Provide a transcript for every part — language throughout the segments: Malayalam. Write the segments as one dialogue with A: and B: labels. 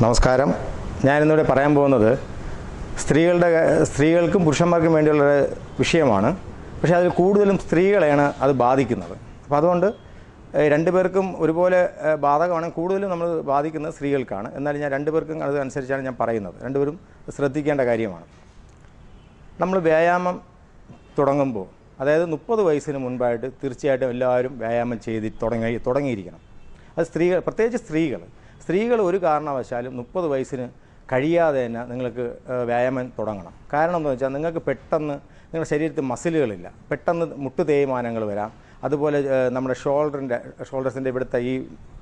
A: നമസ്കാരം. ഞാനിന്നിവിടെ പറയാൻ പോകുന്നത് സ്ത്രീകളുടെ സ്ത്രീകൾക്കും പുരുഷന്മാർക്കും വേണ്ടിയുള്ള വിഷയമാണ്. പക്ഷേ അതിൽ കൂടുതലും സ്ത്രീകളെയാണ് അത് ബാധിക്കുന്നത്. അപ്പോൾ അതുകൊണ്ട് രണ്ടുപേർക്കും ഒരുപോലെ ബാധകമാണ്. കൂടുതലും നമ്മൾ ബാധിക്കുന്നത് സ്ത്രീകൾക്കാണ്. എന്നാലും ഞാൻ രണ്ടുപേർക്കും അത് അനുസരിച്ചാണ് ഞാൻ പറയുന്നത്. രണ്ടുപേരും ശ്രദ്ധിക്കേണ്ട കാര്യമാണ്. നമ്മൾ വ്യായാമം തുടങ്ങുമ്പോൾ അതായത് മുപ്പത് വയസ്സിന് മുൻപായിട്ട് തീർച്ചയായിട്ടും എല്ലാവരും വ്യായാമം ചെയ്ത് തുടങ്ങി തുടങ്ങിയിരിക്കണം. അത് സ്ത്രീകൾ പ്രത്യേകിച്ച് സ്ത്രീകൾ സ്ത്രീകൾ ഒരു കാരണവശാലും മുപ്പത് വയസ്സിന് കഴിയാതെ തന്നെ നിങ്ങൾക്ക് വ്യായാമം തുടങ്ങണം. കാരണം എന്ന് വെച്ചാൽ നിങ്ങൾക്ക് പെട്ടെന്ന് നിങ്ങളുടെ ശരീരത്തിൽ മസിലുകളില്ല. പെട്ടെന്ന് മുട്ട് തേയ്മാനങ്ങൾ വരാം. അതുപോലെ നമ്മുടെ ഷോൾഡറിന്റെ ഷോൾഡേഴ്സിന്റെ ഇവിടുത്തെ ഈ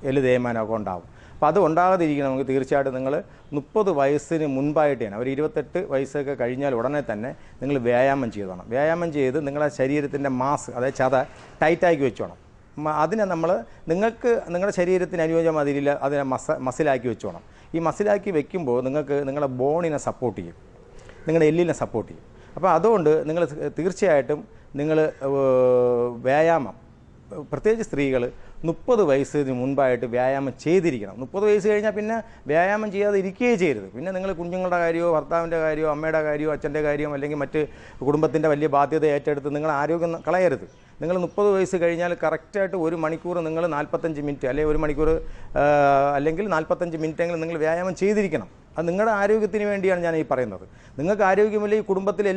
A: എല്ല് തേയ്മാനമൊക്കെ ഉണ്ടാവും. അപ്പോൾ അത് ഉണ്ടാകാതിരിക്കണമെങ്കിൽ തീർച്ചയായിട്ടും നിങ്ങൾ മുപ്പത് വയസ്സിന് മുൻപായിട്ട് തന്നെ ഒരു ഇരുപത്തെട്ട് വയസ്സൊക്കെ കഴിഞ്ഞാൽ ഉടനെ തന്നെ നിങ്ങൾ വ്യായാമം ചെയ്തോണം. വ്യായാമം ചെയ്ത് നിങ്ങളുടെ ശരീരത്തിന്റെ മാസ് അതായത് ചത ടൈറ്റാക്കി വെച്ചോണം. അതിനെ നമ്മൾ നിങ്ങൾക്ക് നിങ്ങളുടെ ശരീരത്തിന് അനുയോജ്യമാതിരില്ല അതിനെ മസ മസിലാക്കി വെച്ചോണം. ഈ മസിലാക്കി വെക്കുമ്പോൾ നിങ്ങൾക്ക് നിങ്ങളുടെ ബോണിനെ സപ്പോർട്ട് ചെയ്യും. നിങ്ങളുടെ എല്ലിനെ സപ്പോർട്ട് ചെയ്യും. അപ്പോൾ അതുകൊണ്ട് നിങ്ങൾ തീർച്ചയായിട്ടും നിങ്ങൾ വ്യായാമം പ്രത്യേകിച്ച് സ്ത്രീകൾ മുപ്പത് വയസ്സിന് മുൻപായിട്ട് വ്യായാമം ചെയ്തിരിക്കണം. മുപ്പത് വയസ്സ് കഴിഞ്ഞാൽ പിന്നെ വ്യായാമം ചെയ്യാതെ ഇരിക്കുകയേ ചെയ്യരുത്. പിന്നെ നിങ്ങൾ കുഞ്ഞുങ്ങളുടെ കാര്യമോ ഭർത്താവിന്റെ കാര്യമോ അമ്മയുടെ കാര്യമോ അച്ഛന്റെ കാര്യമോ അല്ലെങ്കിൽ മറ്റ് കുടുംബത്തിന്റെ വലിയ ബാധ്യത ഏറ്റെടുത്ത് നിങ്ങൾ ആരോഗ്യം കളയരുത്. നിങ്ങൾ മുപ്പത് വയസ്സ് കഴിഞ്ഞാൽ കറക്റ്റായിട്ട് ഒരു മണിക്കൂർ നിങ്ങൾ നാൽപ്പത്തഞ്ച് മിനിറ്റ് അല്ലെങ്കിൽ ഒരു മണിക്കൂർ അല്ലെങ്കിൽ നാൽപ്പത്തഞ്ച് മിനിറ്റെങ്കിലും നിങ്ങൾ വ്യായാമം ചെയ്തിരിക്കണം. അത് നിങ്ങളുടെ ആരോഗ്യത്തിന് വേണ്ടിയാണ് ഞാൻ ഈ പറയുന്നത്. നിങ്ങൾക്ക് ആരോഗ്യമില്ല ഈ കുടുംബത്തിൽ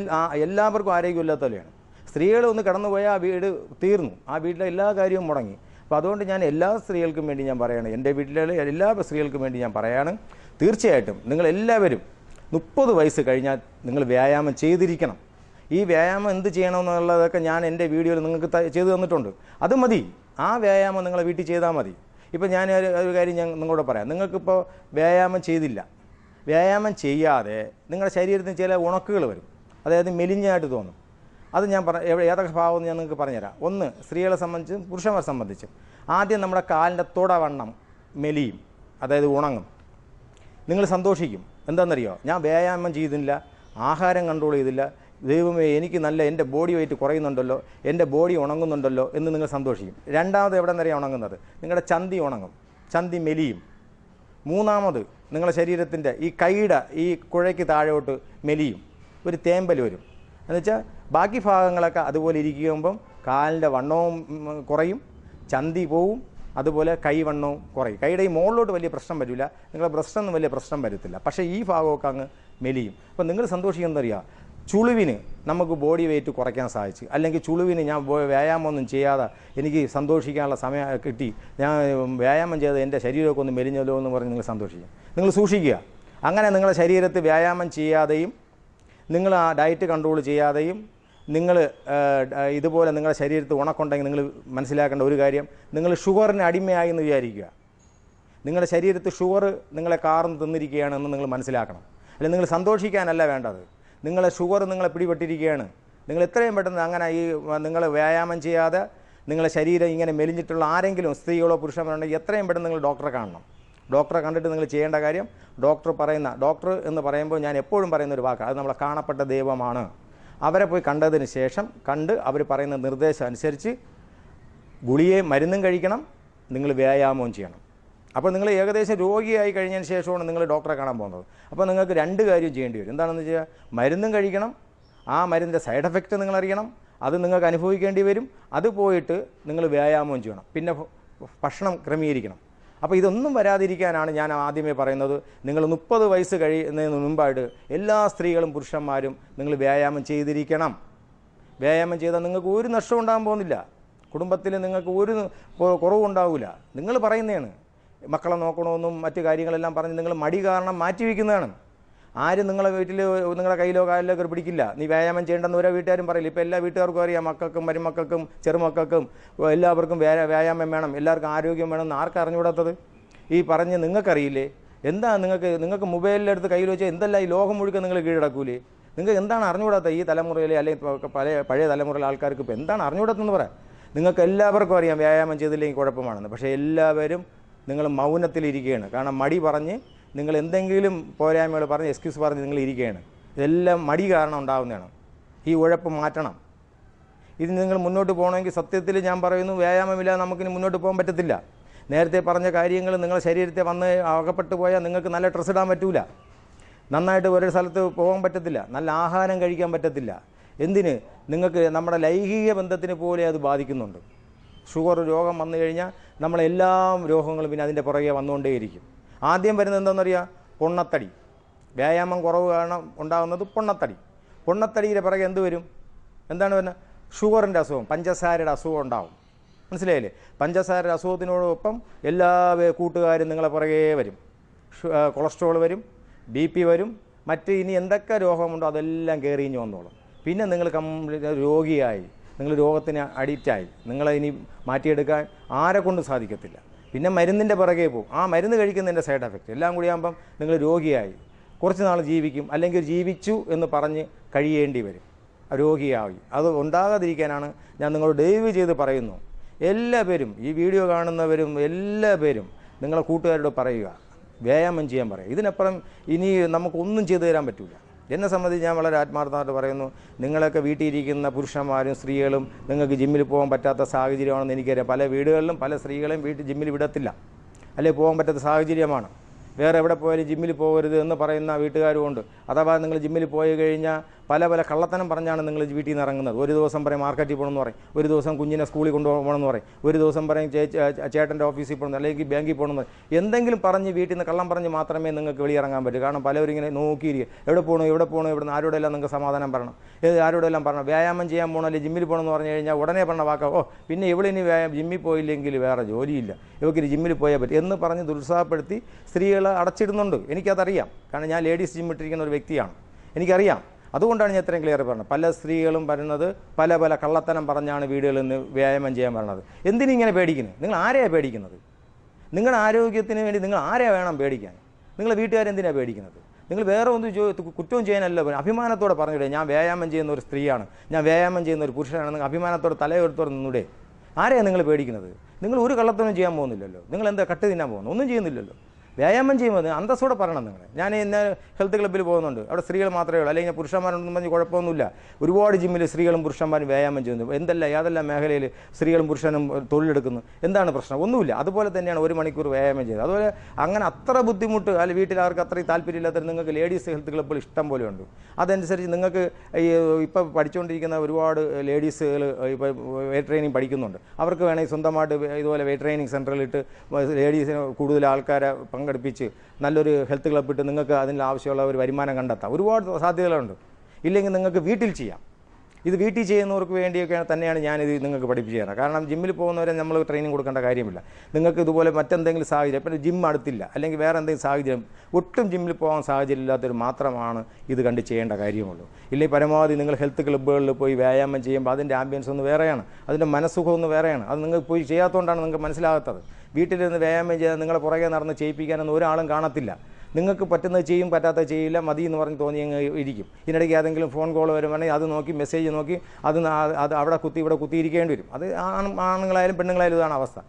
A: എല്ലാവർക്കും ആരോഗ്യമില്ലാത്തവരെയാണ് സ്ത്രീകൾ ഒന്ന് കടന്നുപോയാൽ ആ വീട് തീർന്നു. ആ വീട്ടിലെ എല്ലാ കാര്യവും മുടങ്ങി. അപ്പോൾ അതുകൊണ്ട് ഞാൻ എല്ലാ സ്ത്രീകൾക്കും വേണ്ടി ഞാൻ പറയുകയാണ് എന്റെ വീട്ടിലെ എല്ലാ സ്ത്രീകൾക്കും വേണ്ടി ഞാൻ പറയുകയാണ് തീർച്ചയായിട്ടും നിങ്ങളെല്ലാവരും മുപ്പത് വയസ്സ് കഴിഞ്ഞാൽ നിങ്ങൾ വ്യായാമം ചെയ്തിരിക്കണം. ഈ വ്യായാമം എന്ത് ചെയ്യണമെന്നുള്ളതൊക്കെ ഞാൻ എന്റെ വീഡിയോയിൽ നിങ്ങൾക്ക് ചെയ്തു തന്നിട്ടുണ്ട്. അത് മതി. ആ വ്യായാമം നിങ്ങളെ വീട്ടിൽ ചെയ്താൽ മതി. ഇപ്പോൾ ഞാൻ ഒരു ഒരു കാര്യം ഞാൻ നിങ്ങളോട് പറയാം. നിങ്ങൾക്കിപ്പോൾ വ്യായാമം ചെയ്തില്ല. വ്യായാമം ചെയ്യാതെ നിങ്ങളുടെ ശരീരത്തിന് ചില ഉണക്കുകൾ വരും. അതായത് മെലിഞ്ഞായിട്ട് തോന്നും. അത് ഞാൻ പറ ഏതൊക്കെ ഭാവം ഞാൻ നിങ്ങൾക്ക് പറഞ്ഞുതരാം. ഒന്ന് സ്ത്രീകളെ സംബന്ധിച്ചും പുരുഷന്മാരെ സംബന്ധിച്ചും. ആദ്യം നമ്മുടെ കാലിന്റെ തുടവണ്ണം മെലിയും അതായത് ഉണങ്ങും. നിങ്ങൾ സന്തോഷിക്കും. എന്താണെന്നറിയോ? ഞാൻ വ്യായാമം ചെയ്തില്ല ആഹാരം കൺട്രോൾ ചെയ്തില്ല. ദൈവമേ എനിക്ക് നല്ല എന്റെ ബോഡി വെയിറ്റ് കുറയുന്നുണ്ടല്ലോ എന്റെ ബോഡി ഉണങ്ങുന്നുണ്ടല്ലോ എന്ന് നിങ്ങൾ സന്തോഷിക്കും. രണ്ടാമത് എവിടെ നിന്നറിയാം ഉണങ്ങുന്നത്? നിങ്ങളുടെ ചന്തി ഉണങ്ങും. ചന്തി മെലിയും. മൂന്നാമത് നിങ്ങളുടെ ശരീരത്തിന്റെ ഈ കൈയുടെ ഈ കുഴയ്ക്ക് താഴോട്ട് മെലിയും. ഒരു തേമ്പൽ വരും. എന്നുവെച്ചാൽ ബാക്കി ഭാഗങ്ങളൊക്കെ അതുപോലെ ഇരിക്കുമ്പം കാലിന്റെ വണ്ണവും കുറയും ചന്തി പോവും അതുപോലെ കൈവണ്ണവും കുറയും. കൈയുടെ ഈ മുകളിലോട്ട് വലിയ പ്രശ്നം വരില്ല. നിങ്ങളുടെ ബ്രസ്റ്റൊന്നും വലിയ പ്രശ്നം വരത്തില്ല. പക്ഷേ ഈ ഭാഗമൊക്കെ അങ്ങ് മെലിയും. അപ്പം നിങ്ങൾ സന്തോഷിക്കുന്നറിയാം ചുളിവിന് നമുക്ക് ബോഡി വെയിറ്റ് കുറയ്ക്കാൻ സാധിച്ചു. അല്ലെങ്കിൽ ചുളിവിന് ഞാൻ വ്യായാമമൊന്നും ചെയ്യാതെ എനിക്ക് സന്തോഷിക്കാനുള്ള സമയം കിട്ടി. ഞാൻ വ്യായാമം ചെയ്ത് എന്റെ ശരീരമൊക്കെ ഒന്ന് മെലിഞ്ഞല്ലോ എന്ന് പറഞ്ഞ് നിങ്ങൾ സന്തോഷിക്കും. നിങ്ങൾ സൂക്ഷിക്കുക. അങ്ങനെ നിങ്ങളുടെ ശരീരത്തിൽ വ്യായാമം ചെയ്യാതെയും നിങ്ങൾ ആ ഡയറ്റ് കൺട്രോൾ ചെയ്യാതെയും നിങ്ങൾ ഇതുപോലെ നിങ്ങളുടെ ശരീരത്തിൽ ഉണക്കുണ്ടെങ്കിൽ നിങ്ങൾ മനസ്സിലാക്കേണ്ട ഒരു കാര്യം നിങ്ങൾ ഷുഗറിന് അടിമയായി എന്ന് വിചാരിക്കുക. നിങ്ങളുടെ ശരീരത്തിൽ ഷുഗർ നിങ്ങളെ കാർന്ന് തിന്നിരിക്കുകയാണെന്ന് നിങ്ങൾ മനസ്സിലാക്കണം. അല്ലെങ്കിൽ നിങ്ങൾ സന്തോഷിക്കാനല്ല വേണ്ടത്. നിങ്ങളെ ഷുഗർ നിങ്ങളെ പിടിപെട്ടിരിക്കുകയാണ്. നിങ്ങൾ എത്രയും പെട്ടെന്ന് അങ്ങനെ ഈ നിങ്ങൾ വ്യായാമം ചെയ്യാതെ നിങ്ങളുടെ ശരീരം ഇങ്ങനെ മെലിഞ്ഞിട്ടുള്ള ആരെങ്കിലും സ്ത്രീകളോ പുരുഷന്മാരുണ്ടെങ്കിൽ എത്രയും പെട്ടെന്ന് നിങ്ങൾ ഡോക്ടറെ കാണണം. ഡോക്ടറെ കണ്ടിട്ട് നിങ്ങൾ ചെയ്യേണ്ട കാര്യം ഡോക്ടർ പറയുന്ന ഡോക്ടർ എന്ന് പറയുമ്പോൾ ഞാൻ എപ്പോഴും പറയുന്ന ഒരു വാക്ക് അത് നമ്മളെ കാണപ്പെട്ട ദൈവമാണ്. അവരെ പോയി കണ്ടതിന് ശേഷം കണ്ട് അവർ പറയുന്ന നിർദ്ദേശം അനുസരിച്ച് ഗുളിയെ മരുന്നും കഴിക്കണം നിങ്ങൾ വ്യായാമവും ചെയ്യണം. അപ്പോൾ നിങ്ങൾ ഏകദേശം രോഗിയായി കഴിഞ്ഞതിന് ശേഷമാണ് നിങ്ങൾ ഡോക്ടറെ കാണാൻ പോകുന്നത്. അപ്പോൾ നിങ്ങൾക്ക് രണ്ട് കാര്യം ചെയ്യേണ്ടി വരും. എന്താണെന്ന് വെച്ചാൽ മരുന്നും കഴിക്കണം ആ മരുന്നിന്റെ സൈഡ് എഫക്റ്റ് നിങ്ങൾ അറിയണം അത് നിങ്ങൾക്ക് അനുഭവിക്കേണ്ടി വരും അത് പോയിട്ട് നിങ്ങൾ വ്യായാമവും ചെയ്യണം. പിന്നെ ഭക്ഷണം ക്രമീകരിക്കണം. അപ്പോൾ ഇതൊന്നും വരാതിരിക്കാനാണ് ഞാൻ ആദ്യമേ പറയുന്നത്. നിങ്ങൾ മുപ്പത് വയസ്സ് കഴിയുന്നതിന് മുമ്പായിട്ട് എല്ലാ സ്ത്രീകളും പുരുഷന്മാരും നിങ്ങൾ വ്യായാമം ചെയ്തിരിക്കണം. വ്യായാമം ചെയ്താൽ നിങ്ങൾക്ക് ഒരു നഷ്ടം ഉണ്ടാകാൻ പോകുന്നില്ല. കുടുംബത്തിൽ നിങ്ങൾക്ക് ഒരു കുറവുണ്ടാവില്ല നിങ്ങൾ പറയുന്നതാണ്. മക്കളെ നോക്കണമെന്നും മറ്റു കാര്യങ്ങളെല്ലാം പറഞ്ഞ് നിങ്ങൾ മടി കാരണം മാറ്റിവെക്കുന്നതാണ്. ആരും നിങ്ങളെ വീട്ടിൽ നിങ്ങളുടെ കയ്യിലോ കാലിലോ കയറി പിടിക്കില്ല. നീ വ്യായാമം ചെയ്യേണ്ടെന്ന് ഓരോ വീട്ടുകാരും പറയില്ല. ഇപ്പോൾ എല്ലാ വീട്ടുകാർക്കും അറിയാം. മക്കൾക്കും മരുമക്കൾക്കും ചെറുമക്കൾക്കും എല്ലാവർക്കും വ്യാ വ്യായാമം വേണം. എല്ലാവർക്കും ആരോഗ്യം വേണം. എന്ന് ആർക്കും അറിഞ്ഞുകൂടാത്തത്? ഈ പറഞ്ഞ് നിങ്ങൾക്കറിയില്ലേ? എന്താ നിങ്ങൾക്ക് നിങ്ങൾക്ക് മൊബൈലിലെടുത്ത് കയ്യിൽ വെച്ചാൽ എന്തല്ല ഈ ലോകം മുഴുവൻ നിങ്ങൾ കീഴടക്കൂലേ? നിങ്ങൾക്ക് എന്താണ് അറിഞ്ഞുകൂടാത്ത ഈ തലമുറയിലെ അല്ലെങ്കിൽ പഴയ പഴയ തലമുറയിലെ ആൾക്കാർക്ക് ഇപ്പോൾ എന്താണ് അറിഞ്ഞുകൂടാത്തെന്ന് പറയാം നിങ്ങൾക്ക് എല്ലാവർക്കും അറിയാം വ്യായാമം ചെയ്തില്ലെങ്കിൽ കുഴപ്പമാണെന്ന്. പക്ഷേ എല്ലാവരും നിങ്ങൾ മൗനത്തിലിരിക്കുകയാണ്. കാരണം മടി പറഞ്ഞ് നിങ്ങൾ എന്തെങ്കിലും പോരായ്മകൾ പറഞ്ഞ് എക്സ്ക്യൂസ് പറഞ്ഞ് നിങ്ങൾ ഇരിക്കുകയാണ് ഇതെല്ലാം മടി കാരണം ഉണ്ടാകുന്നതാണ് ഈ ഉഴപ്പ് മാറ്റണം. ഇത് നിങ്ങൾ മുന്നോട്ട് പോകണമെങ്കിൽ സത്യത്തിൽ ഞാൻ പറയുന്നു വ്യായാമമില്ലാതെ നമുക്കിനി മുന്നോട്ട് പോകാൻ പറ്റത്തില്ല. നേരത്തെ പറഞ്ഞ കാര്യങ്ങൾ നിങ്ങളുടെ ശരീരത്തെ വന്ന് അകപ്പെട്ടു പോയാൽ നിങ്ങൾക്ക് നല്ല ഡ്രസ്സ് ഇടാൻ പറ്റൂല. നന്നായിട്ട് ഒരു സ്ഥലത്ത് പോകാൻ പറ്റത്തില്ല. നല്ല ആഹാരം കഴിക്കാൻ പറ്റത്തില്ല. എന്തിന്? നിങ്ങൾക്ക് നമ്മുടെ ലൈംഗിക ബന്ധത്തിന് പോലെ അത് ബാധിക്കുന്നുണ്ട്. ഷുഗർ രോഗം വന്നു കഴിഞ്ഞാൽ നമ്മളെല്ലാ രോഗങ്ങളും പിന്നെ അതിന്റെ പുറകെ വന്നുകൊണ്ടേയിരിക്കും. ആദ്യം വരുന്നത് എന്താണെന്നറിയാം പൊണ്ണത്തടി. വ്യായാമം കുറവ് കാരണം ഉണ്ടാകുന്നത് പൊണ്ണത്തടി. പൊണ്ണത്തടിയുടെ പിറകെ എന്ത് വരും? എന്താണ് വരുന്നത്? ഷുഗറിന്റെ അസുഖം പഞ്ചസാരയുടെ അസുഖം ഉണ്ടാവും. മനസ്സിലായില്ലേ? പഞ്ചസാരയുടെ അസുഖത്തിനോടൊപ്പം എല്ലാ കൂട്ടുകാരും നിങ്ങളെ പുറകെ വരും. കൊളസ്ട്രോൾ വരും ബി പി വരും മറ്റ് ഇനി എന്തൊക്കെ രോഗമുണ്ടോ അതെല്ലാം കയറി ഇഞ്ഞ് വന്നോളും. പിന്നെ നിങ്ങൾ കംപ്ലീറ്റ് രോഗിയായി. നിങ്ങൾ രോഗത്തിന് അഡിക്റ്റായി. നിങ്ങളെ ഇനി മാറ്റിയെടുക്കാൻ ആരെ കൊണ്ട് സാധിക്കത്തില്ല. പിന്നെ മരുന്നിന്റെ പുറകെ പോകും. ആ മരുന്ന് കഴിക്കുന്നതിന്റെ സൈഡ് എഫക്റ്റ് എല്ലാം കൂടി ആകുമ്പം നിങ്ങൾ രോഗിയായി. കുറച്ച് നാൾ ജീവിക്കും. അല്ലെങ്കിൽ ജീവിച്ചു എന്ന് പറഞ്ഞ് കഴിയേണ്ടി വരും. രോഗിയായി. അത് ഉണ്ടാകാതിരിക്കാനാണ് ഞാൻ നിങ്ങളോട് ദയവ് ചെയ്ത് പറയുന്നു. എല്ലാ പേരും ഈ വീഡിയോ കാണുന്നവരും എല്ലാ പേരും നിങ്ങളെ കൂട്ടുകാരോട് പറയുക. വ്യായാമം ചെയ്യാൻ പറയുക. ഇതിനപ്പുറം ഇനി നമുക്കൊന്നും ചെയ്തു തരാൻ പറ്റില്ല എന്നെ സംബന്ധിച്ച് ഞാൻ വളരെ ആത്മാർത്ഥമായിട്ട് പറയുന്നു നിങ്ങളൊക്കെ വീട്ടിലിരിക്കുന്ന പുരുഷന്മാരും സ്ത്രീകളും നിങ്ങൾക്ക് ജിമ്മിൽ പോകാൻ പറ്റാത്ത സാഹചര്യമാണെന്ന് എനിക്കറിയാം. പല വീടുകളിലും പല സ്ത്രീകളെയും വീട്ടിൽ ജിമ്മിൽ വിടത്തില്ല. അല്ലെ? പോകാൻ പറ്റാത്ത സാഹചര്യമാണ്. വേറെ എവിടെ പോയാലും ജിമ്മിൽ പോകരുത് എന്ന് പറയുന്ന വീട്ടുകാരും ഉണ്ട്. അഥവാ നിങ്ങൾ ജിമ്മിൽ പോയി കഴിഞ്ഞാൽ പല പല കള്ളത്തനം പറഞ്ഞാണ് നിങ്ങൾ വീട്ടിൽ നിന്ന് ഇറങ്ങുന്നത്. ഒരു ദിവസം പറയും മാർക്കറ്റിൽ പോകണമെന്ന് പറയും. ഒരു ദിവസം കുഞ്ഞിനെ സ്കൂളിൽ കൊണ്ടുപോകണമെന്ന് പറയും. ഒരു ദിവസം പറയും ചേട്ടന്റെ ഓഫീസിൽ പോകണം അല്ലെങ്കിൽ ബാങ്കിൽ പോകണമെന്ന് എന്തെങ്കിലും പറഞ്ഞ് വീട്ടിൽ നിന്ന് കള്ളം പറഞ്ഞ് മാത്രമേ നിങ്ങൾക്ക് വെളിയിറങ്ങാൻ പറ്റൂ. കാരണം പലരും ഇങ്ങനെ നോക്കിയിരിക്കും എവിടെ പോകണോ എവിടെ പോകണോ ഇവിടെ നിന്ന് ആരോടെല്ലാം നിങ്ങൾക്ക് സമാധാനം പറയണം. ഏത് ആരോടെല്ലാം പറയണം? വ്യായാമം ചെയ്യാൻ പോകണം അല്ലെങ്കിൽ ജിമ്മിൽ പോകണമെന്ന് പറഞ്ഞു കഴിഞ്ഞാൽ ഉടനെ പറഞ്ഞ വാക്ക ഓ പിന്നെ ഇവിടെ ഇനി വ്യായാമം ജിമ്മിൽ പോയില്ലെങ്കിൽ വേറെ ജോലിയില്ല. ഇവർക്ക് ജിമ്മിൽ പോയാൽ പറ്റും. എന്ന് പറഞ്ഞ് ദുരുത്സാഹപ്പെടുത്തി സ്ത്രീകളെ അടച്ചിടുന്നുണ്ട്. എനിക്കതറിയാം. കാരണം ഞാൻ ലേഡീസ് ജിമ്മിട്ടിരിക്കുന്ന ഒരു വ്യക്തിയാണ്. എനിക്കറിയാം. അതുകൊണ്ടാണ് ഞാൻ ഇത്രയും ക്ലിയർ പറഞ്ഞത്. പല സ്ത്രീകളും വരുന്നത് പല പല കള്ളത്തനം പറഞ്ഞാണ് വീടുകളിൽ നിന്ന് വ്യായാമം ചെയ്യാൻ പറയുന്നത് എന്തിനിങ്ങനെ പേടിക്കുന്നത് നിങ്ങൾ ആരെയാണ് പേടിക്കുന്നത്? നിങ്ങളുടെ ആരോഗ്യത്തിന് വേണ്ടി നിങ്ങൾ ആരെയാണ് വേണം പേടിക്കാൻ? നിങ്ങൾ വീട്ടുകാരെന്തിനാണ് പേടിക്കുന്നത്? നിങ്ങൾ വേറെ ഒന്നും കുറ്റവും ചെയ്യാനല്ല അഭിമാനത്തോടെ പറഞ്ഞൂടെ ഞാൻ വ്യായാമം ചെയ്യുന്ന ഒരു സ്ത്രീയാണ്. ഞാൻ വ്യായാമം ചെയ്യുന്ന ഒരു പുരുഷനാണ്. നിങ്ങൾ അഭിമാനത്തോടെ തലയെടുത്തോടെ നിന്നൂടെ. ആരെയാണ് നിങ്ങൾ പേടിക്കുന്നത്? നിങ്ങൾ ഒരു കള്ളത്തനും ചെയ്യാൻ പോകുന്നില്ലല്ലോ. നിങ്ങൾ എന്താ കട്ട് തിന്നാൻ പോകുന്നു ഒന്നും ചെയ്യുന്നില്ലല്ലോ. വ്യായാമം ചെയ്യുമ്പോൾ അന്തസ്സോടെ പറയണം നിങ്ങൾ ഞാൻ ഇന്ന് ഹെൽത്ത് ക്ലബ്ബിൽ പോകുന്നുണ്ട്. അവിടെ സ്ത്രീകൾ മാത്രമേ ഉള്ളൂ. അല്ലെങ്കിൽ പുരുഷന്മാരുണ്ടെന്ന് പറഞ്ഞ് കുഴപ്പമൊന്നുമില്ല. ഒരുപാട് ജിമ്മിൽ സ്ത്രീകളും പുരുഷന്മാരും വ്യായാമം ചെയ്യുന്നു. എന്തെല്ലാം ഏതെല്ലാം മേഖലയിൽ സ്ത്രീകളും പുരുഷനും തൊഴിലെടുക്കുന്നു? എന്താണ് പ്രശ്നം? ഒന്നുമില്ല. അതുപോലെ തന്നെയാണ് ഒരു മണിക്കൂർ വ്യായാമം ചെയ്തത് അതുപോലെ അങ്ങനെ അത്ര ബുദ്ധിമുട്ട് അല്ലെങ്കിൽ വീട്ടിൽ ആർക്ക് അത്രയും താല്പര്യമില്ലാത്ത നിങ്ങൾക്ക് ലേഡീസ് ഹെൽത്ത് ക്ലബ്ബുകൾ ഇഷ്ടം പോലെ ഉണ്ട്. അതനുസരിച്ച് നിങ്ങൾക്ക് ഈ ഇപ്പോൾ പഠിച്ചുകൊണ്ടിരിക്കുന്ന ഒരുപാട് ലേഡീസുകൾ ഇപ്പോൾ വെയ്റ്റ് ട്രെയിനിങ് പഠിക്കുന്നുണ്ട്. അവർക്ക് വേണമെങ്കിൽ സ്വന്തമായിട്ട് ഇതുപോലെ വെയ്റ്റ് ട്രെയിനിങ് സെന്ററിലിട്ട് ലേഡീസിന് കൂടുതൽ ആൾക്കാരെ പങ്കെടുപ്പിച്ച് നല്ലൊരു ഹെൽത്ത് ക്ലബ്ബ് ഇട്ട് നിങ്ങൾക്ക് അതിന് ആവശ്യമുള്ള ഒരു വരുമാനം കണ്ടെത്താം. ഒരുപാട് സാധ്യതകളുണ്ട്. ഇല്ലെങ്കിൽ നിങ്ങൾക്ക് വീട്ടിൽ ചെയ്യാം. ഇത് വീട്ടിൽ ചെയ്യുന്നവർക്ക് വേണ്ടിയൊക്കെ തന്നെയാണ് ഞാനിത് നിങ്ങൾക്ക് പഠിപ്പിച്ചു തരാം കാരണം ജിമ്മിൽ പോകുന്നവരെ നമ്മൾ ട്രെയിനിങ് കൊടുക്കേണ്ട കാര്യമില്ല. നിങ്ങൾക്ക് ഇതുപോലെ മറ്റെന്തെങ്കിലും സാഹചര്യം ഇപ്പം ജിം അടുത്തില്ല. അല്ലെങ്കിൽ വേറെ എന്തെങ്കിലും സാഹചര്യം ഒട്ടും ജിമ്മിൽ പോകാൻ സാഹചര്യം ഇല്ലാത്തവർ മാത്രമാണ് ഇത് കണ്ട് ചെയ്യേണ്ട കാര്യമുള്ളൂ. ഇല്ലെങ്കിൽ പരമാവധി നിങ്ങൾ ഹെൽത്ത് ക്ലബ്ബുകളിൽ പോയി വ്യായാമം ചെയ്യുമ്പോൾ അതിന്റെ ആംബിയൻസ് ഒന്ന് വേറെയാണ്. അതിന്റെ മനസ്സുഖം ഒന്ന് വേറെയാണ്. അത് നിങ്ങൾ പോയി ചെയ്യാത്തതുകൊണ്ടാണ് നിങ്ങൾക്ക് മനസ്സിലാകാത്തത്. വീട്ടിലിരുന്ന് വ്യായാമം ചെയ്താൽ നിങ്ങളെ പുറകെ നടന്ന് ചെയ്യിപ്പിക്കാനൊന്നും ഒരാളും കാണത്തില്ല. നിങ്ങൾക്ക് പറ്റുന്നത് ചെയ്യും പറ്റാത്ത ചെയ്യില്ല മതി എന്ന് പറഞ്ഞ് തോന്നി ഇരിക്കും. ഇതിനിടയ്ക്ക് ഏതെങ്കിലും ഫോൺ കോൾ വരുവാണെങ്കിൽ അത് നോക്കി മെസ്സേജ് നോക്കി അത് അത് അവിടെ കുത്തി ഇവിടെ കുത്തിയിരിക്കേണ്ടി വരും. അത് ആണ് ആണുങ്ങളായാലും പെണ്ണുങ്ങളായാലും ഇതാണ് അവസ്ഥ.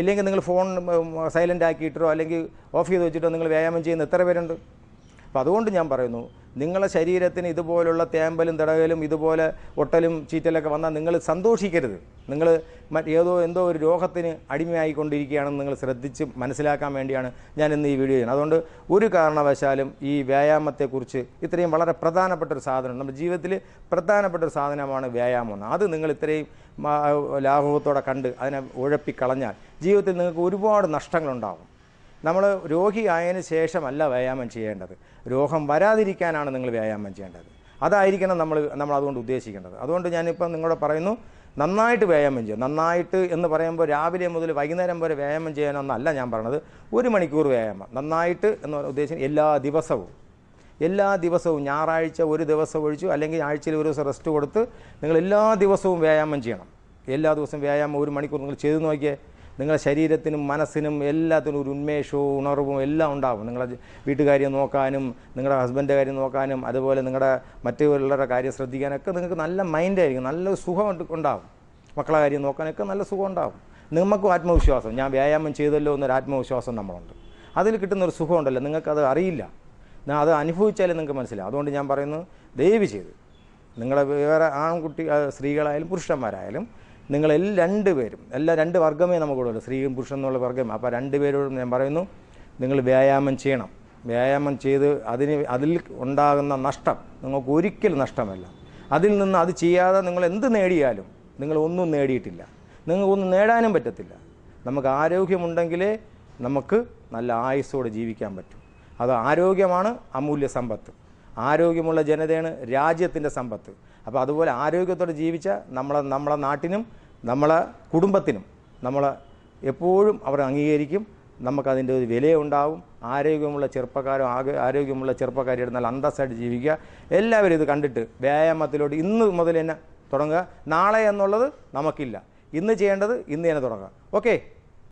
A: ഇല്ലെങ്കിൽ നിങ്ങൾ ഫോൺ സൈലന്റ് ആക്കിയിട്ടോ അല്ലെങ്കിൽ ഓഫ് ചെയ്ത് വെച്ചിട്ടോ നിങ്ങൾ വ്യായാമം ചെയ്യുന്ന എത്ര പേരുണ്ട്? അപ്പോൾ അതുകൊണ്ട് ഞാൻ പറയുന്നു നിങ്ങളെ ശരീരത്തിന് ഇതുപോലുള്ള തേമ്പലും തടകലും ഇതുപോലെ ഒട്ടലും ചീറ്റലൊക്കെ വന്നാൽ നിങ്ങൾ സന്തോഷിക്കരുത്. നിങ്ങൾ ഏതോ എന്തോ ഒരു രോഗത്തിന് അടിമയായിക്കൊണ്ടിരിക്കുകയാണെന്ന് നിങ്ങൾ ശ്രദ്ധിച്ച് മനസ്സിലാക്കാൻ വേണ്ടിയാണ് ഞാൻ ഇന്ന് ഈ വീഡിയോ ചെയ്യുന്നത്. അതുകൊണ്ട് ഒരു കാരണവശാലും ഈ വ്യായാമത്തെക്കുറിച്ച് ഇത്രയും വളരെ പ്രധാനപ്പെട്ട ഒരു സാധനം നമ്മുടെ ജീവിതത്തിൽ പ്രധാനപ്പെട്ട ഒരു സാധനമാണ് വ്യായാമം അത് നിങ്ങൾ ഇത്രയും ലാഘവത്തോടെ കണ്ട് അതിനെ ഉഴപ്പിക്കളഞ്ഞാൽ ജീവിതത്തിൽ നിങ്ങൾക്ക് ഒരുപാട് നഷ്ടങ്ങളുണ്ടാകും. നമ്മൾ രോഗിയായതിനു ശേഷമല്ല വ്യായാമം ചെയ്യേണ്ടത്. രോഗം വരാതിരിക്കാനാണ് നിങ്ങൾ വ്യായാമം ചെയ്യേണ്ടത്. അതായിരിക്കണം നമ്മൾ നമ്മൾ അതുകൊണ്ട് ഉദ്ദേശിക്കേണ്ടത്. അതുകൊണ്ട് ഞാനിപ്പം നിങ്ങളോട് പറയുന്നു നന്നായിട്ട് വ്യായാമം ചെയ്യുക. നന്നായിട്ട് എന്ന് പറയുമ്പോൾ രാവിലെ മുതൽ വൈകുന്നേരം വരെ വ്യായാമം ചെയ്യാനൊന്നല്ല ഞാൻ പറഞ്ഞത്. ഒരു മണിക്കൂർ വ്യായാമം. നന്നായിട്ട് എന്ന് ഉദ്ദേശിക്കുന്നത് എല്ലാ ദിവസവും. എല്ലാ ദിവസവും ഞായറാഴ്ച ഒരു ദിവസം ഒഴിച്ചു അല്ലെങ്കിൽ ആഴ്ചയിൽ ഒരു ദിവസം റെസ്റ്റ് കൊടുത്ത് നിങ്ങൾ എല്ലാ ദിവസവും വ്യായാമം ചെയ്യണം. എല്ലാ ദിവസവും വ്യായാമം ഒരു മണിക്കൂർ നിങ്ങൾ ചെയ്തു നോക്കിയേ നിങ്ങളുടെ ശരീരത്തിനും മനസ്സിനും എല്ലാത്തിനും ഒരു ഉന്മേഷവും ഉണർവും എല്ലാം ഉണ്ടാകും നിങ്ങളുടെ വീട്ടുകാര്യം നോക്കാനും നിങ്ങളുടെ ഹസ്ബൻഡ് കാര്യം നോക്കാനും അതുപോലെ നിങ്ങളുടെ മറ്റുള്ളവരുടെ കാര്യം ശ്രദ്ധിക്കാനൊക്കെ നിങ്ങൾക്ക് നല്ല മൈൻഡായിരിക്കും നല്ല സുഖം ഉണ്ടാവും. മക്കളെ കാര്യം നോക്കാനൊക്കെ നല്ല സുഖം ഉണ്ടാവും. നിങ്ങൾക്കും ആത്മവിശ്വാസം. ഞാൻ വ്യായാമം ചെയ്തല്ലോ എന്നൊരു ആത്മവിശ്വാസം നമ്മളുണ്ട്. അതിൽ കിട്ടുന്ന ഒരു സുഖമുണ്ടല്ലോ. നിങ്ങൾക്കത് അറിയില്ല. അത് അനുഭവിച്ചാലേ നിങ്ങൾക്ക് മനസ്സിലാവും. അതുകൊണ്ട് ഞാൻ പറയുന്നു ദയവ് ചെയ്ത് നിങ്ങളെ വേറെ ആൺകുട്ടി സ്ത്രീകളായാലും പുരുഷന്മാരായാലും നിങ്ങൾ എല്ലാ രണ്ടുപേരും എല്ലാ രണ്ട് വർഗമേ നമുക്കുള്ളൂ സ്ത്രീയും പുരുഷൻ എന്നുള്ള വർഗം അപ്പോൾ രണ്ടുപേരോടും ഞാൻ പറയുന്നു നിങ്ങൾ വ്യായാമം ചെയ്യണം. വ്യായാമം ചെയ്ത് അതിന് അതിൽ ഉണ്ടാകുന്ന നഷ്ടം നിങ്ങൾക്ക് ഒരിക്കലും നഷ്ടമല്ല. അതിൽ നിന്ന് അത് ചെയ്യാതെ നിങ്ങൾ എന്ത് നേടിയാലും നിങ്ങൾ ഒന്നും നേടിയിട്ടില്ല. നിങ്ങൾക്കൊന്നും നേടാനും പറ്റത്തില്ല. നമുക്ക് ആരോഗ്യമുണ്ടെങ്കിലേ നമുക്ക് നല്ല ആയുസ്സോടെ ജീവിക്കാൻ പറ്റും. അത് ആരോഗ്യമാണ് അമൂല്യ സമ്പത്ത്. ആരോഗ്യമുള്ള ജനതയാണ് രാജ്യത്തിന്റെ സമ്പത്ത്. അപ്പോൾ അതുപോലെ ആരോഗ്യത്തോടെ ജീവിച്ച നമ്മളെ നമ്മളെ നാട്ടിനും നമ്മളെ കുടുംബത്തിനും നമ്മളെ എപ്പോഴും അവർ അംഗീകരിക്കും. നമുക്കതിന്റെ ഒരു വിലയുണ്ടാവും. ആരോഗ്യമുള്ള ചെറുപ്പക്കാരോ ആകെ ആരോഗ്യമുള്ള ചെറുപ്പക്കാരിയുടെ നല്ല അന്തസ്സായിട്ട് ജീവിക്കുക. എല്ലാവരും ഇത് കണ്ടിട്ട് വ്യായാമത്തിലോട്ട് ഇന്ന് മുതൽ തന്നെ തുടങ്ങുക. നാളെ എന്നുള്ളത് നമുക്കില്ല. ഇന്ന് ചെയ്യേണ്ടത് ഇന്ന് തന്നെ തുടങ്ങുക. ഓക്കെ?